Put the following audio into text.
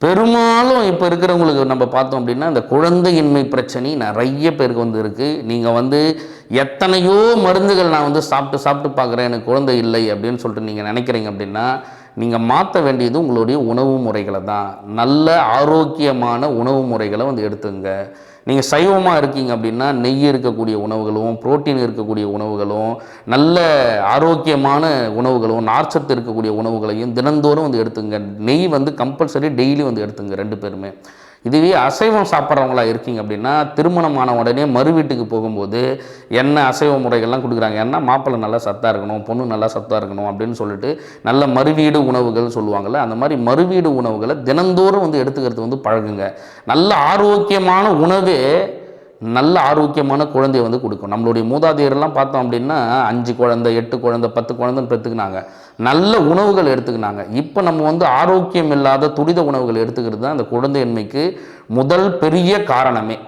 பெரும்பாலும் இப்போ இருக்கிறவங்களுக்கு நம்ம பார்த்தோம் அப்படின்னா இந்த குழந்தையின்மை பிரச்சனை நிறைய பேருக்கு வந்து இருக்குது நீங்கள் வந்து எத்தனையோ மருந்துகள் நான் வந்து சாப்பிட்டு சாப்பிட்டு பார்க்குறேன் எனக்கு குழந்தை இல்லை அப்படின்னு சொல்லிட்டு நீங்கள் நினைக்கிறீங்க அப்படின்னா நீங்கள் மாற்ற வேண்டியது உங்களுடைய உணவு முறைகளை தான். நல்ல ஆரோக்கியமான உணவு முறைகளை வந்து எடுத்துங்க. நீங்கள் சைவமாக இருக்கீங்க அப்படின்னா நெய் இருக்கக்கூடிய உணவுகளும் புரோட்டீன் இருக்கக்கூடிய உணவுகளும் நல்ல ஆரோக்கியமான உணவுகளும் நார்ச்சத்து இருக்கக்கூடிய உணவுகளையும் தினந்தோறும் வந்து எடுத்துங்க. நெய் வந்து கம்பல்சரி டெய்லி வந்து எடுத்துங்க ரெண்டு பேருமே. இதுவே அசைவம் சாப்பிட்றவங்களா இருக்கீங்க அப்படின்னா திருமணமான உடனே மறு வீட்டுக்கு போகும்போது என்ன அசைவ முறைகள்லாம் கொடுக்குறாங்க? ஏன்னா மாப்பிள்ளை நல்லா சத்தாக இருக்கணும் பொண்ணு நல்லா சத்தாக இருக்கணும் அப்படின்னு சொல்லிட்டு நல்ல மறுவீடு உணவுகள் சொல்லுவாங்கள்ல அந்த மாதிரி மறுவீடு உணவுகளை தினந்தோறும் வந்து எடுத்துக்கிறது வந்து பழகுங்க. நல்ல ஆரோக்கியமான உணவே நல்ல ஆரோக்கியமான குழந்தையை வந்து கொடுக்கும். நம்மளுடைய மூதாதையர்லாம் பார்த்தோம் அப்படின்னா அஞ்சு குழந்தை எட்டு குழந்தை பத்து குழந்தைன்னு பெற்றுக்கினாங்க. நல்ல உணவுகள் எடுத்துக்கினாங்க. இப்போ நம்ம வந்து ஆரோக்கியம் இல்லாத துரித உணவுகள் எடுத்துக்கிறது தான் அந்த குழந்தையின்மைக்கு முதல் பெரிய காரணமே.